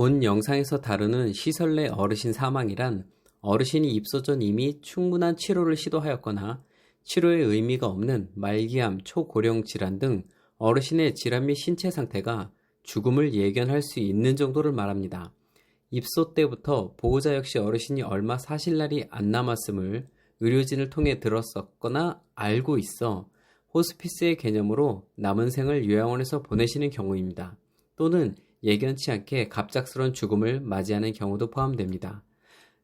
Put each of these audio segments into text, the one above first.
본 영상에서 다루는 시설 내 어르신 사망이란 어르신이 입소 전 이미 충분한 치료를 시도하였거나 치료에 의미가 없는 말기암, 초고령 질환 등 어르신의 질환 및 신체 상태가 죽음을 예견할 수 있는 정도를 말합니다. 입소 때부터 보호자 역시 어르신이 얼마 사실 날이 안 남았음을 의료진을 통해 들었었거나 알고 있어 호스피스의 개념으로 남은 생을 요양원에서 보내시는 경우입니다. 또는 예견치 않게 갑작스런 죽음을 맞이하는 경우도 포함됩니다.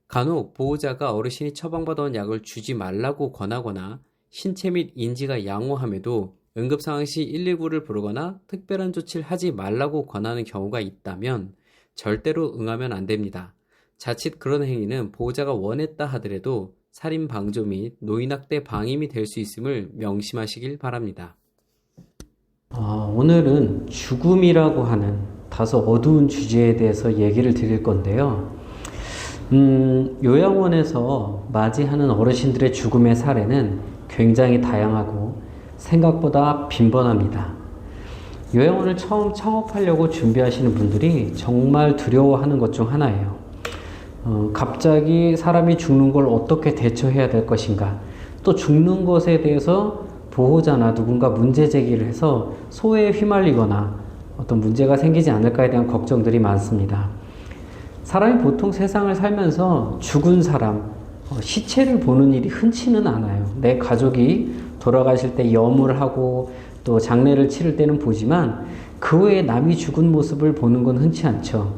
간혹 보호자가 어르신이 처방받아온 약을 주지 말라고 권하거나 신체 및 인지가 양호함에도 응급상황 시 119를 부르거나 특별한 조치를 하지 말라고 권하는 경우가 있다면 절대로 응하면 안 됩니다. 자칫 그런 행위는 보호자가 원했다 하더라도 살인 방조 및 노인학대 방임이 될 수 있음을 명심하시길 바랍니다. 아, 오늘은 죽음이라고 하는 다소 어두운 주제에 대해서 얘기를 드릴 건데요. 음, 요양원에서 맞이하는 어르신들의 죽음의 사례는 굉장히 다양하고 생각보다 빈번합니다. 요양원을 처음 창업하려고 준비하시는 분들이 정말 두려워하는 것 중 하나예요. 어, 갑자기 사람이 죽는 걸 어떻게 대처해야 될 것인가, 또 죽는 것에 대해서 보호자나 누군가 문제 제기를 해서 소외에 휘말리거나 어떤 문제가 생기지 않을까에 대한 걱정들이 많습니다. 사람이 보통 세상을 살면서 죽은 사람, 어, 시체를 보는 일이 흔치는 않아요. 내 가족이 돌아가실 때 염을 하고 또 장례를 치를 때는 보지만 그 외에 남이 죽은 모습을 보는 건 흔치 않죠.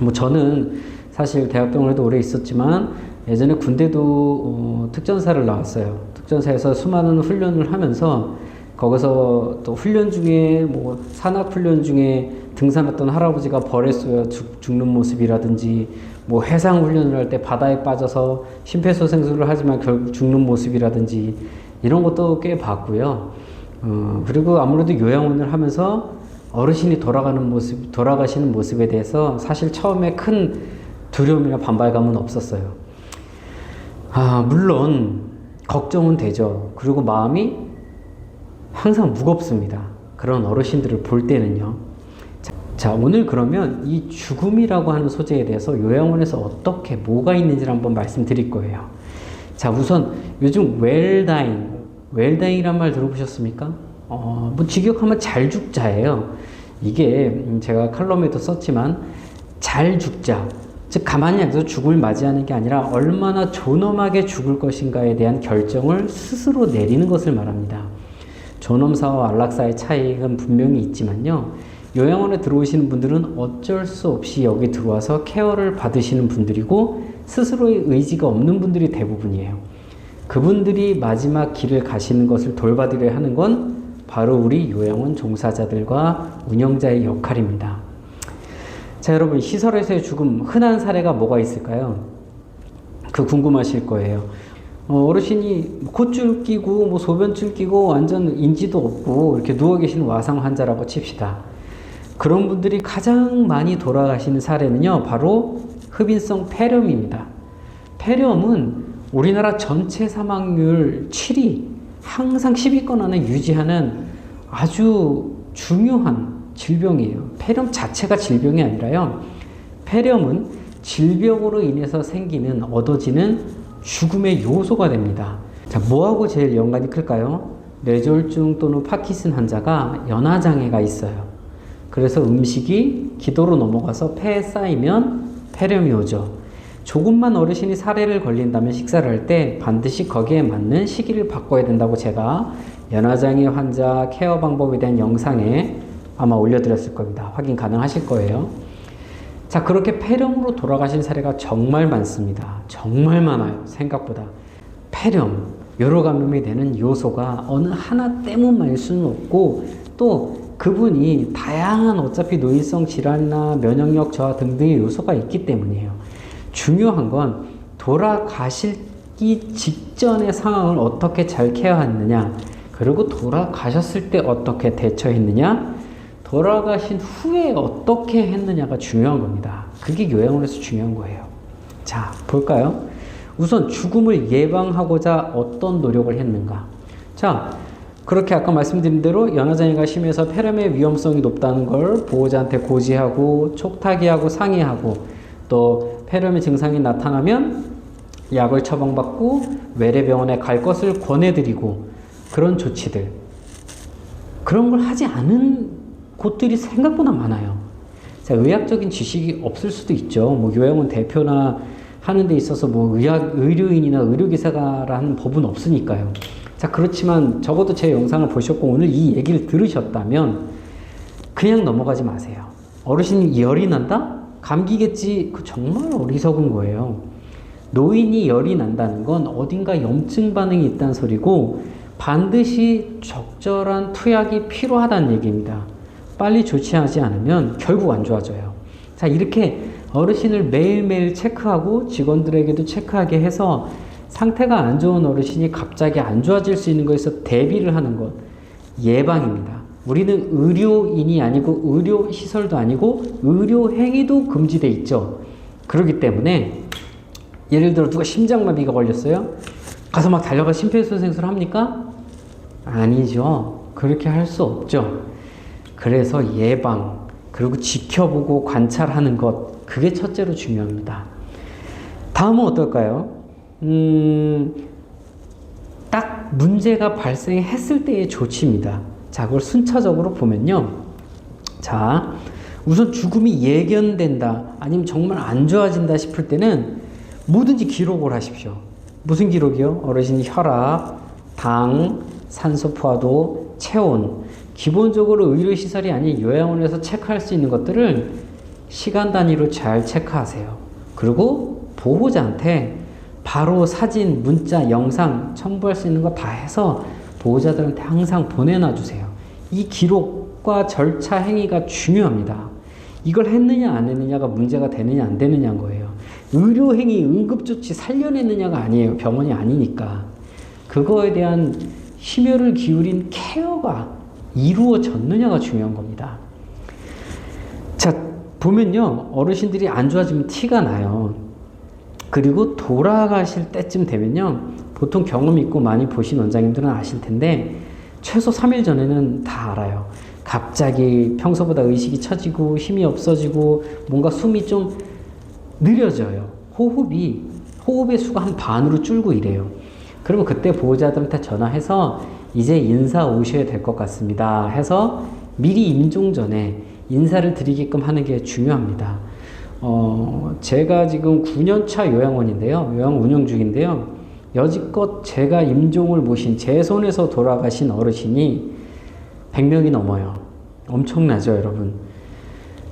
뭐 저는 사실 대학병원에도 오래 있었지만 예전에 군대도 어, 특전사를 나왔어요. 특전사에서 수많은 훈련을 하면서 거기서 또 훈련 중에 뭐 산악 훈련 중에 등산했던 할아버지가 벌에 쏘여 죽, 죽는 모습이라든지 뭐 해상 훈련을 할 때 바다에 빠져서 심폐소생술을 하지만 결국 죽는 모습이라든지 이런 것도 꽤 봤고요. 어, 그리고 아무래도 요양원을 하면서 어르신이 돌아가는 모습, 돌아가시는 모습에 대해서 사실 처음에 큰 두려움이나 반발감은 없었어요. 아, 물론 걱정은 되죠. 그리고 마음이 항상 무겁습니다. 그런 어르신들을 볼 때는요. 자, 자, 오늘 그러면 이 죽음이라고 하는 소재에 대해서 요양원에서 어떻게 뭐가 있는지를 한번 말씀드릴 거예요. 자, 우선 요즘 웰다잉, 웰다잉이란 말 들어보셨습니까? 어, 뭐 직역하면 잘 죽자예요. 이게 음, 제가 칼럼에도 썼지만 잘 죽자. 즉 가만히 앉아서 죽을 맞이하는 게 아니라 얼마나 존엄하게 죽을 것인가에 대한 결정을 스스로 내리는 것을 말합니다. 존엄사와 안락사의 차이는 분명히 있지만요. 요양원에 들어오시는 분들은 어쩔 수 없이 여기 들어와서 케어를 받으시는 분들이고 스스로의 의지가 없는 분들이 대부분이에요. 그분들이 마지막 길을 가시는 것을 돌봐드려야 하는 건 바로 우리 요양원 종사자들과 운영자의 역할입니다. 자, 여러분, 시설에서의 죽음, 흔한 사례가 뭐가 있을까요? 그 궁금하실 거예요. 어, 르신이 콧줄 끼고, 뭐 소변줄 끼고, 완전 인지도 없고, 이렇게 누워 계시는 와상 환자라고 칩시다. 그런 분들이 가장 많이 돌아가시는 사례는요, 바로 흡인성 폐렴입니다. 폐렴은 우리나라 전체 사망률 7위, 항상 10위권 안에 유지하는 아주 중요한 질병이에요. 폐렴 자체가 질병이 아니라요. 폐렴은 질병으로 인해서 생기는 얻어지는 죽음의 요소가 됩니다. 자, 뭐하고 제일 연관이 클까요? 뇌졸중 또는 파키슨 환자가 연화장애가 있어요. 그래서 음식이 기도로 넘어가서 폐에 쌓이면 폐렴이 오죠. 조금만 어르신이 사례를 걸린다면 식사를 할 때 반드시 거기에 맞는 시기를 바꿔야 된다고 제가 연화장애 환자 케어 방법에 대한 영상에 아마 올려드렸을 겁니다. 확인 가능하실 거예요. 자, 그렇게 폐렴으로 돌아가신 사례가 정말 많습니다. 정말 많아요. 생각보다. 폐렴, 여러 감염이 되는 요소가 어느 하나 때문만일 수는 없고 또 그분이 다양한 어차피 노인성 질환이나 면역력 저하 등등의 요소가 있기 때문이에요. 중요한 건 돌아가시기 직전의 상황을 어떻게 잘 케어했느냐, 그리고 돌아가셨을 때 어떻게 대처했느냐, 돌아가신 후에 어떻게 했느냐가 중요한 겁니다. 그게 요양원에서 중요한 거예요. 자, 볼까요? 우선 죽음을 예방하고자 어떤 노력을 했는가? 자, 그렇게 아까 말씀드린 대로 연화장애가 심해서 폐렴의 위험성이 높다는 걸 보호자한테 고지하고 촉탁이하고 상의하고 또 폐렴의 증상이 나타나면 약을 처방받고 외래병원에 갈 것을 권해드리고 그런 조치들 그런 걸 하지 않은 곳들이 생각보다 많아요. 자, 의학적인 지식이 없을 수도 있죠. 뭐 요양원 대표나 하는 데 있어서 뭐 의학 의료인이나 의료기사가라는 법은 없으니까요. 자, 그렇지만 적어도 제 영상을 보셨고 오늘 이 얘기를 들으셨다면 그냥 넘어가지 마세요. 어르신이 열이 난다? 감기겠지. 그 정말 어리석은 거예요. 노인이 열이 난다는 건 어딘가 염증 반응이 있다는 소리고 반드시 적절한 투약이 필요하다는 얘기입니다. 빨리 조치하지 않으면 결국 안 좋아져요. 자, 이렇게 어르신을 매일매일 체크하고 직원들에게도 체크하게 해서 상태가 안 좋은 어르신이 갑자기 안 좋아질 수 있는 것에서 대비를 하는 것. 예방입니다. 우리는 의료인이 아니고 의료 시설도 아니고 의료 행위도 금지돼 있죠. 그렇기 때문에 예를 들어 누가 심장마비가 걸렸어요. 가서 막 달려가 심폐소생술 합니까? 아니죠. 그렇게 할 수 없죠. 그래서 예방, 그리고 지켜보고 관찰하는 것, 그게 첫째로 중요합니다. 다음은 어떨까요? 음, 딱 문제가 발생했을 때의 조치입니다. 자, 그걸 순차적으로 보면요. 자, 우선 죽음이 예견된다, 아니면 정말 안 좋아진다 싶을 때는 뭐든지 기록을 하십시오. 무슨 기록이요? 어르신 혈압, 당, 산소 포화도, 체온. 기본적으로 의료시설이 아닌 요양원에서 체크할 수 있는 것들을 시간 단위로 잘 체크하세요. 그리고 보호자한테 바로 사진, 문자, 영상 첨부할 수 있는 거 다 해서 보호자들한테 항상 보내놔 주세요. 이 기록과 절차 행위가 중요합니다. 이걸 했느냐 안 했느냐가 문제가 되느냐 안 되느냐인 거예요. 의료 행위, 응급조치 살려냈느냐가 아니에요. 병원이 아니니까. 그거에 대한 심혈을 기울인 케어가 이루어졌느냐가 중요한 겁니다. 자, 보면요. 어르신들이 안 좋아지면 티가 나요. 그리고 돌아가실 때쯤 되면요. 보통 경험 있고 많이 보신 원장님들은 아실 텐데, 최소 3일 전에는 다 알아요. 갑자기 평소보다 의식이 처지고 힘이 없어지고 뭔가 숨이 좀 느려져요. 호흡이, 호흡의 수가 한 반으로 줄고 이래요. 그러면 그때 보호자들한테 전화해서 이제 인사 오셔야 될 것 같습니다. 해서 미리 임종 전에 인사를 드리게끔 하는 게 중요합니다. 어, 제가 지금 9년차 요양원인데요. 요양 운영 중인데요. 여지껏 제가 임종을 모신 제 손에서 돌아가신 어르신이 100명이 넘어요. 엄청나죠, 여러분?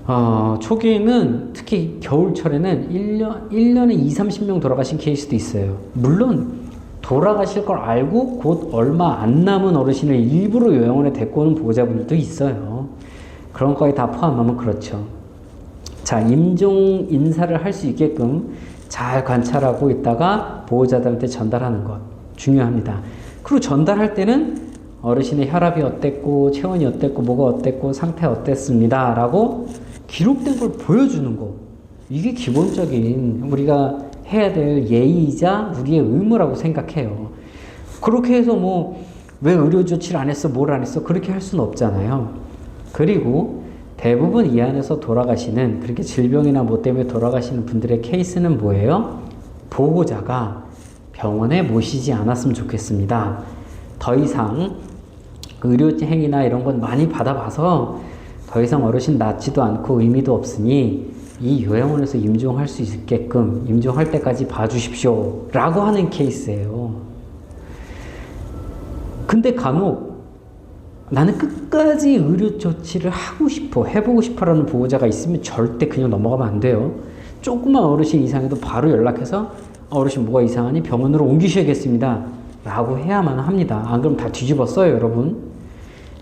어, 초기에는 특히 겨울철에는 1년, 1년에 2, 30명 돌아가신 케이스도 있어요. 물론 돌아가실 걸 알고 곧 얼마 안 남은 어르신을 일부러 요양원에 데리고 오는 보호자분들도 있어요. 그런 거에 다 포함하면 그렇죠. 자, 임종 인사를 할 수 있게끔 잘 관찰하고 있다가 보호자들한테 전달하는 것 중요합니다. 그리고 전달할 때는 어르신의 혈압이 어땠고 체온이 어땠고 뭐가 어땠고 상태 어땠습니다. 라고 기록된 걸 보여주는 거. 이게 기본적인 우리가 해야 될 예의이자 우리의 의무라고 생각해요. 그렇게 해서 뭐 왜 의료 조치를 안 했어, 뭘 안 했어 그렇게 할 수는 없잖아요. 그리고 대부분 이 안에서 돌아가시는 그렇게 질병이나 뭐 때문에 돌아가시는 분들의 케이스는 뭐예요? 보호자가 병원에 모시지 않았으면 좋겠습니다. 더 이상 의료 행위나 이런 건 많이 받아봐서 더 이상 어르신 낫지도 않고 의미도 없으니 이 요양원에서 임종할 수 있게끔 임종할 때까지 봐주십시오. 라고 하는 케이스예요. 근데 간혹 나는 끝까지 의료 조치를 하고 싶어, 해보고 싶어라는 보호자가 있으면 절대 그냥 넘어가면 안 돼요. 조그만 어르신 이상해도 바로 연락해서 어르신 뭐가 이상하니 병원으로 옮기셔야겠습니다. 라고 해야만 합니다. 안 그러면 다 뒤집었어요, 여러분.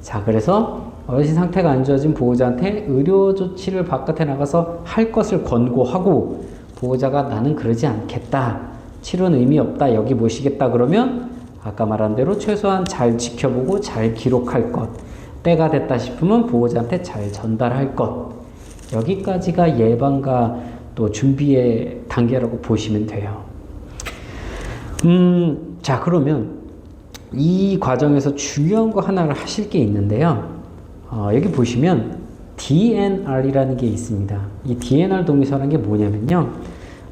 자, 그래서 어르신 상태가 안 좋아진 보호자한테 의료 조치를 바깥에 나가서 할 것을 권고하고 보호자가 나는 그러지 않겠다. 치료는 의미 없다. 여기 모시겠다. 그러면 아까 말한 대로 최소한 잘 지켜보고 잘 기록할 것. 때가 됐다 싶으면 보호자한테 잘 전달할 것. 여기까지가 예방과 또 준비의 단계라고 보시면 돼요. 음, 자, 그러면 이 과정에서 중요한 거 하나를 하실 게 있는데요. 어, 여기 보시면 DNR이라는 게 있습니다. 이 DNR 동의서라는 게 뭐냐면요.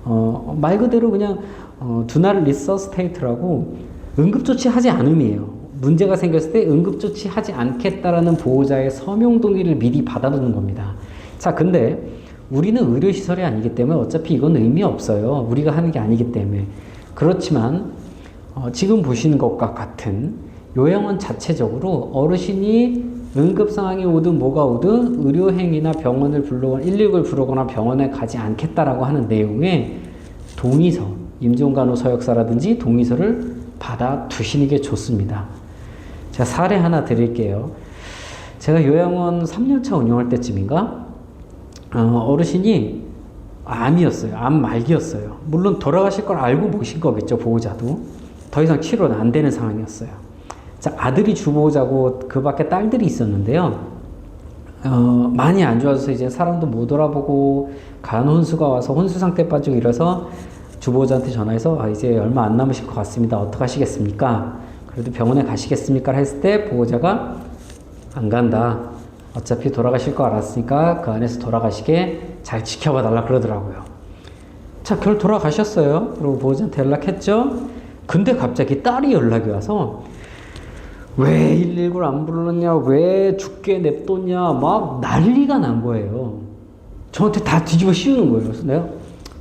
어, 말 그대로 그냥 어, do not resuscitate라고 응급조치하지 않음이에요. 문제가 생겼을 때 응급조치하지 않겠다라는 보호자의 서명 동의를 미리 받아두는 겁니다. 자, 근데 우리는 의료시설이 아니기 때문에 어차피 이건 의미 없어요. 우리가 하는 게 아니기 때문에. 그렇지만 어, 지금 보시는 것과 같은 요양원 자체적으로 어르신이 응급 상황이 오든 뭐가 오든 의료행위나 병원을 불러거나 119를 부르거나 병원에 가지 않겠다라고 하는 내용의 동의서, 임종간호 서역사라든지 동의서를 받아 두시는 게 좋습니다. 제가 사례 하나 드릴게요. 제가 요양원 3년차 운영할 때쯤인가 어, 어르신이 암이었어요. 암 말기였어요. 물론 돌아가실 걸 알고 모신 거겠죠, 보호자도. 더 이상 치료는 안 되는 상황이었어요. 자, 아들이 주보호자고 그 밖에 딸들이 있었는데요. 어, 많이 안 좋아져서 이제 사람도 못 알아보고 간 혼수가 와서 혼수 상태 빠지고 이래서 주보호자한테 전화해서 아, 이제 얼마 안 남으실 것 같습니다. 어떡하시겠습니까? 그래도 병원에 가시겠습니까? 했을 때 보호자가 안 간다. 어차피 돌아가실 거 알았으니까 그 안에서 돌아가시게 잘 지켜봐 달라 그러더라고요. 자, 결 돌아가셨어요. 그리고 보호자한테 연락했죠. 근데 갑자기 딸이 연락이 와서 왜 119를 안 불렀냐, 왜 죽게 냅뒀냐, 막 난리가 난 거예요. 저한테 다 뒤집어 씌우는 거예요. 그래서 내가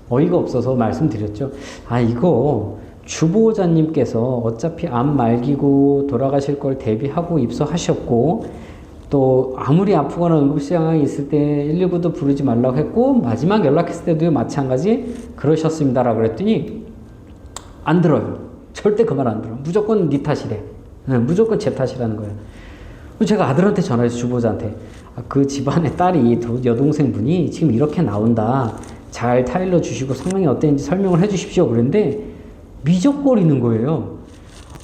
어이가 없어서 말씀드렸죠. 아, 이거 주보호자님께서 어차피 암 말기고 돌아가실 걸 대비하고 입소하셨고, 또 아무리 아프거나 응급실 상황이 있을 때 119도 부르지 말라고 했고, 마지막 연락했을 때도 마찬가지 그러셨습니다라고 그랬더니, 안 들어요. 절대 그 말 안 들어. 무조건 네 탓이래. 네, 무조건 제 탓이라는 거예요. 제가 아들한테 전화해서 주보자한테 아, 그 집안의 딸이 도- 여동생분이 지금 이렇게 나온다. 잘 타일러 주시고 상황이 어땠는지 설명을 해주십시오. 그랬는데 미적거리는 거예요.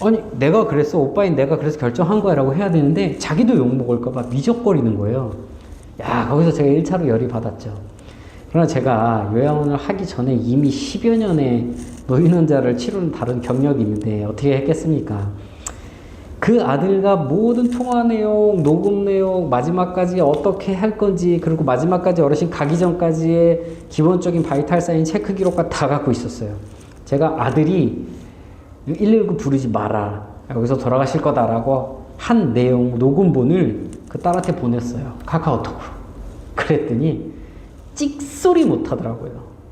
아니 내가 그랬어 오빠인 내가 그래서 결정한 거야라고 해야 되는데 자기도 욕 먹을까봐 미적거리는 거예요. 야 거기서 제가 1차로 열이 받았죠. 그러나 제가 요양원을 하기 전에 이미 10여 년의 노인 환자를 치료는 다른 경력이 있는데 어떻게 했겠습니까? 그 아들과 모든 통화 내용, 녹음 내용, 마지막까지 어떻게 할 건지, 그리고 마지막까지 어르신 가기 전까지의 기본적인 바이탈 사인 체크 기록과 다 갖고 있었어요. 제가 아들이 119 부르지 마라. 여기서 돌아가실 거다라고 한 내용, 녹음본을 그 딸한테 보냈어요. 카카오톡으로. 그랬더니 찍소리 못 하더라고요.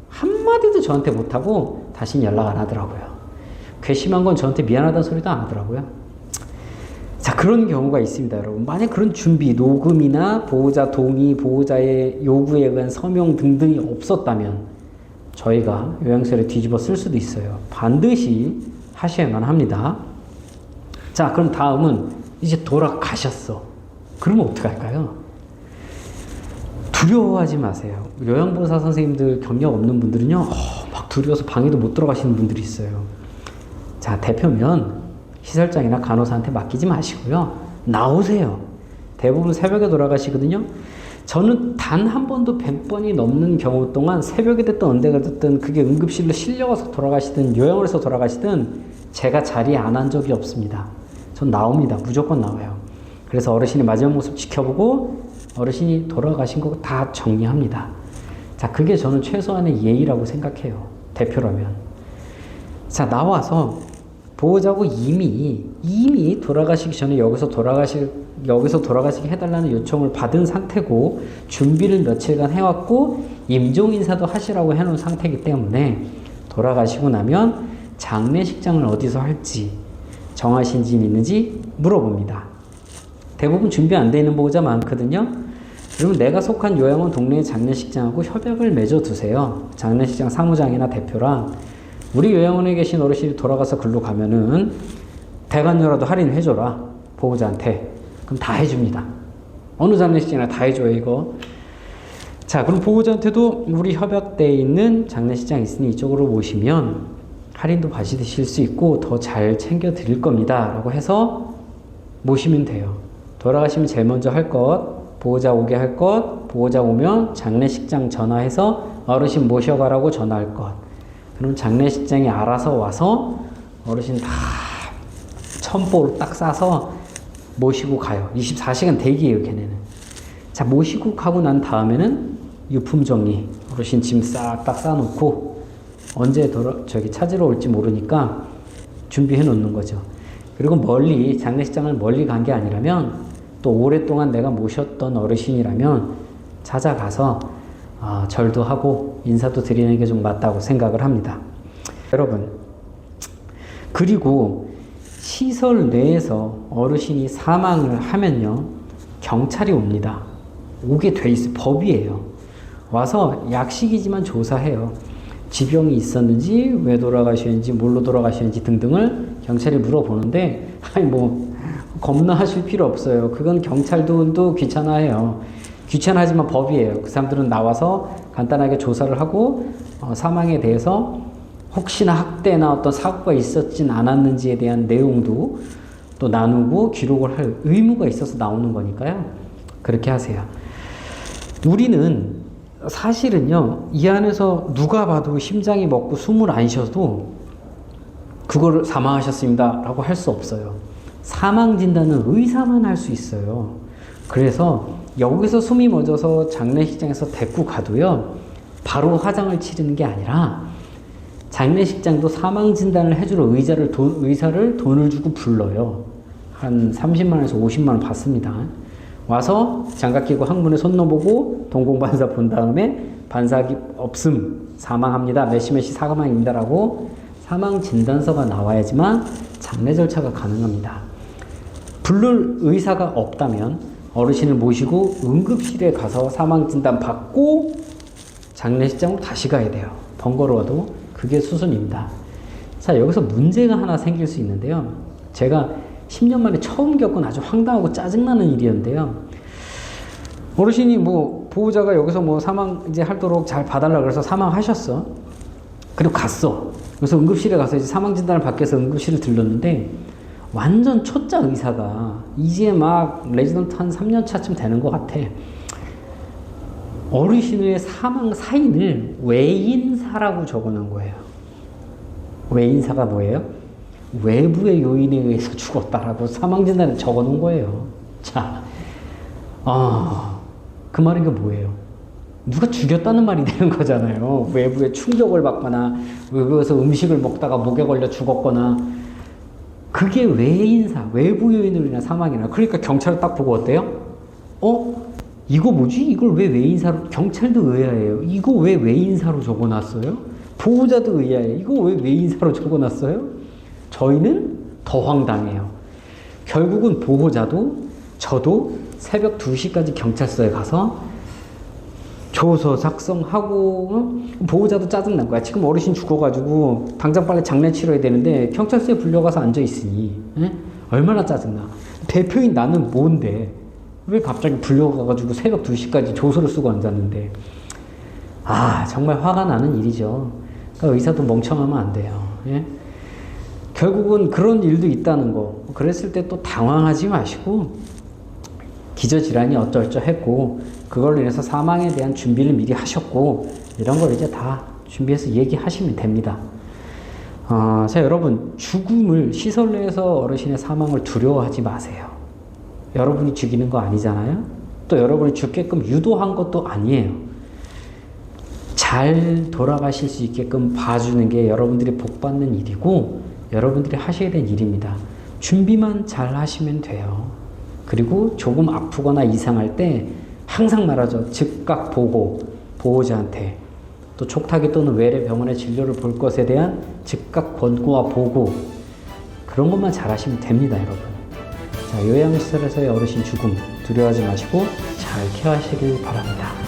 한마디도 저한테 못 하고 다시는 연락 안 하더라고요. 괘씸한 건 저한테 미안하다는 소리도 안 하더라고요. 자, 그런 경우가 있습니다, 여러분. 만약 그런 준비, 녹음이나 보호자 동의, 보호자의 요구에 의한 서명 등등이 없었다면 저희가 요양서를 뒤집어 쓸 수도 있어요. 반드시 하셔야만 합니다. 자, 그럼 다음은 이제 돌아가셨어. 그러면 어떡할까요? 두려워하지 마세요. 요양보호사 선생님들 경력 없는 분들은요, 어, 막 두려워서 방에도 못 들어가시는 분들이 있어요. 자, 대표면 시설장이나 간호사한테 맡기지 마시고요. 나오세요. 대부분 새벽에 돌아가시거든요. 저는 단 한 번도 100번이 넘는 경우 동안 새벽에 됐든 언제가 됐든 그게 응급실로 실려가서 돌아가시든 요양원에서 돌아가시든 제가 자리에 안 한 적이 없습니다. 전 나옵니다. 무조건 나와요. 그래서 어르신의 마지막 모습 지켜보고 어르신이 돌아가신 거 다 정리합니다. 자, 그게 저는 최소한의 예의라고 생각해요. 대표라면. 자, 나와서 보호자고 이미 이미 돌아가시기 전에 여기서 돌아가실 여기서 돌아가시게 해달라는 요청을 받은 상태고 준비를 며칠간 해왔고 임종 인사도 하시라고 해놓은 상태이기 때문에 돌아가시고 나면 장례식장을 어디서 할지 정하신 지 있는지 물어봅니다. 대부분 준비 안 돼 있는 보호자 많거든요. 그러면 내가 속한 요양원 동네의 장례식장하고 협약을 맺어 두세요. 장례식장 사무장이나 대표랑 우리 요양원에 계신 어르신이 돌아가서 글로 가면은 대관료라도 할인해줘라 보호자한테. 그럼 다 해줍니다. 어느 장례식장이나 다 해줘요 이거. 자 그럼 보호자한테도 우리 협약돼 있는 장례식장 있으니 이쪽으로 모시면 할인도 받으실 수 있고 더 잘 챙겨 드릴 겁니다. 라고 해서 모시면 돼요. 돌아가시면 제일 먼저 할 것 보호자 오게 할 것 보호자 오면 장례식장 전화해서 어르신 모셔가라고 전화할 것 그럼 장례식장이 알아서 와서 어르신 다 선보로 딱 싸서 모시고 가요. 24시간 대기예요, 걔네는. 자, 모시고 가고 난 다음에는 유품 정리. 어르신 짐 싹 딱 싸놓고 언제 돌아, 저기 찾으러 올지 모르니까 준비해 놓는 거죠. 그리고 멀리, 장례식장을 멀리 간 게 아니라면 또 오랫동안 내가 모셨던 어르신이라면 찾아가서 아, 절도 하고 인사도 드리는 게 좀 맞다고 생각을 합니다. 여러분, 그리고 시설 내에서 어르신이 사망을 하면요, 경찰이 옵니다. 오게 돼 있어 법이에요. 와서 약식이지만 조사해요. 지병이 있었는지, 왜 돌아가셨는지, 뭘로 돌아가셨는지 등등을 경찰이 물어보는데, 아니 뭐 겁나 하실 필요 없어요. 그건 경찰도 귀찮아해요. 귀찮아하지만 법이에요. 그 사람들은 나와서 간단하게 조사를 하고 어, 사망에 대해서 혹시나 학대나 어떤 사고가 있었진 않았는지에 대한 내용도 또 나누고 기록을 할 의무가 있어서 나오는 거니까요. 그렇게 하세요. 우리는 사실은요, 이 안에서 누가 봐도 심장이 먹고 숨을 안 쉬어도 그거를 사망하셨습니다. 라고 할 수 없어요. 사망 진단은 의사만 할 수 있어요. 그래서 여기서 숨이 멎어서 장례식장에서 데리고 가도요, 바로 화장을 치르는 게 아니라 장례식장도 사망 진단을 해주러 의자를 돈, 의사를 돈을 주고 불러요. 한 30만 원에서 50만 원 받습니다. 와서 장갑 끼고 항문에 손 넣어보고 동공반사 본 다음에 반사기 없음 사망합니다. 몇시 몇시 사망입니다라고 사망 진단서가 나와야지만 장례 절차가 가능합니다. 부를 의사가 없다면 어르신을 모시고 응급실에 가서 사망 진단 받고 장례식장으로 다시 가야 돼요. 번거로워도 그게 수순입니다. 자, 여기서 문제가 하나 생길 수 있는데요. 제가 10년 만에 처음 겪은 아주 황당하고 짜증나는 일이었는데요. 어르신이 뭐 보호자가 여기서 뭐 사망 이제 하도록 잘 봐달라 그래서 사망하셨어. 그리고 갔어. 그래서 응급실에 가서 이제 사망 진단을 받기 위해서 응급실을 들렀는데 완전 초짜 의사가 이제 막 레지던트 한 3년 차쯤 되는 것 같아. 어르신의 사망 사인을 외인사라고 적어놓은 거예요. 외인사가 뭐예요? 외부의 요인에 의해서 죽었다라고 사망진단에 적어놓은 거예요. 자, 아, 그 말인 게 뭐예요? 누가 죽였다는 말이 되는 거잖아요. 외부의 충격을 받거나, 외부에서 음식을 먹다가 목에 걸려 죽었거나, 그게 외인사, 외부 요인으로 인한 사망이나. 그러니까 경찰을 딱 보고 어때요? 어? 이거 뭐지? 이걸 왜 외인사로, 경찰도 의아해요. 이거 왜 외인사로 적어놨어요? 보호자도 의아해요. 이거 왜 외인사로 적어놨어요? 저희는 더 황당해요. 결국은 보호자도 저도 새벽 2시까지 경찰서에 가서 조서 작성하고 어? 보호자도 짜증 난 거야. 지금 어르신 죽어가지고 당장 빨리 장례 치러야 되는데 경찰서에 불려가서 앉아 있으니 에? 얼마나 짜증 나. 대표인 나는 뭔데 왜 갑자기 불려가가지고 새벽 2시까지 조서를 쓰고 앉았는데 아 정말 화가 나는 일이죠. 그러니까 의사도 멍청하면 안 돼요. 예? 결국은 그런 일도 있다는 거. 그랬을 때 또 당황하지 마시고 기저질환이 어쩔저 했고 그걸로 인해서 사망에 대한 준비를 미리 하셨고 이런 걸 이제 다 준비해서 얘기하시면 됩니다. 어, 자 여러분 죽음을 시설 내에서 어르신의 사망을 두려워하지 마세요. 여러분이 죽이는 거 아니잖아요. 또 여러분이 죽게끔 유도한 것도 아니에요. 잘 돌아가실 수 있게끔 봐주는 게 여러분들이 복 받는 일이고 여러분들이 하셔야 될 일입니다. 준비만 잘 하시면 돼요. 그리고 조금 아프거나 이상할 때 항상 말하죠. 즉각 보고 보호자한테 또 촉탁이 또는 외래 병원의 진료를 볼 것에 대한 즉각 권고와 보고 그런 것만 잘 하시면 됩니다, 여러분. 자, 요양시설에서의 어르신 죽음 두려워하지 마시고 잘 케어하시길 바랍니다.